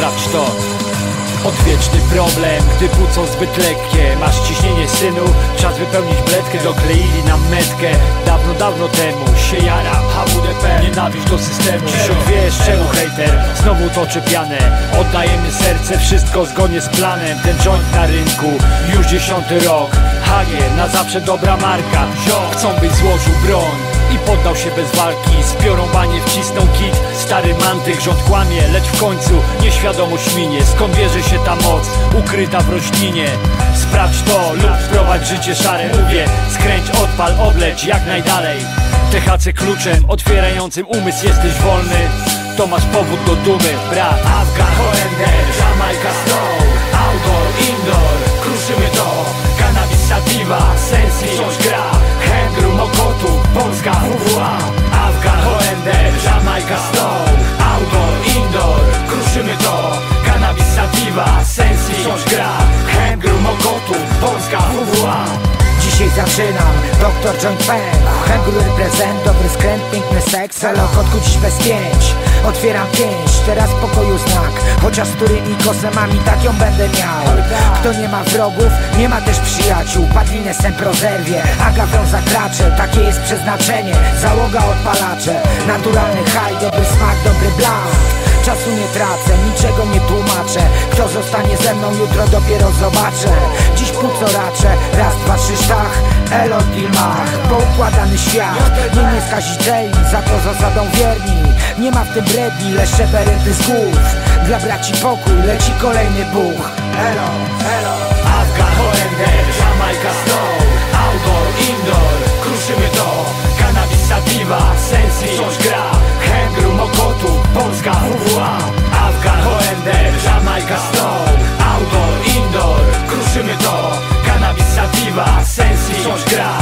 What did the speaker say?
sprawdź to. Odwieczny problem, gdy płuco zbyt lekkie. Masz ciśnienie synu, czas wypełnić bledkę. Dokleili nam metkę, dawno, dawno temu Się jara, HWDP, nienawiść do systemu. Dziś odwiesz, czemu hejter, znowu toczy pianę. Oddajemy serce, wszystko zgodnie z planem. Ten joint na rynku, już dziesiąty rok. Hagie, na zawsze dobra marka. Chcą byś złożył broń i poddał się bez walki. Z piorą banie wcisnął kit. Stary mantyk, rząd kłamie Lecz w końcu nieświadomość minie. Skąd bierze się ta moc ukryta w roślinie? Sprawdź to lub wprowadź życie szare Mówię, skręć, odpal, obleć jak najdalej. THC kluczem otwierającym umysł Jesteś wolny, to masz powód do dumy Brat, Afgan, Holender, Jamaica Stone Outdoor, indoor, kruszymy to. Cannabis sativa, sensi, wciąż Sativa, sensi, wciąż gra. Hengru, Mokotu, Polska, WWA Dzisiaj zaczynam, doktor Joint Pen Hengul reprezent, dobry skręt, piękny seks. Elok odkuć bez pięć. Otwieram pięść, teraz pokoju znak. Chociaż z którymi kosemami tak ją będę miał. Kto nie ma wrogów, nie ma też przyjaciół. Padlinę sempro zerwie, a gawron zakracze Takie jest przeznaczenie, załoga odpalacze. Naturalny haj, dobry smak, dobry blank Czasu nie tracę, niczego nie co zostanie ze mną jutro dopiero zobaczę. Dziś pół co raczę, raz, dwa, trzy sztach. Elo Dilmach, poukładany świat. Nie nieskazicieli, za to zasadą wierni. Nie ma w tym bredni, lecz szeperyty z głów. Dla braci pokój, leci kolejny buch Elo, elo. Afgan, Holender, Jamaica Snow Outdoor, indoor, kruszymy to. Cannabis sativa, sensi, wciąż gra. Hengru, Mokotu, Polska, WWA Afgan, Holender, Jamaica Snow siła, sens wciąż gra.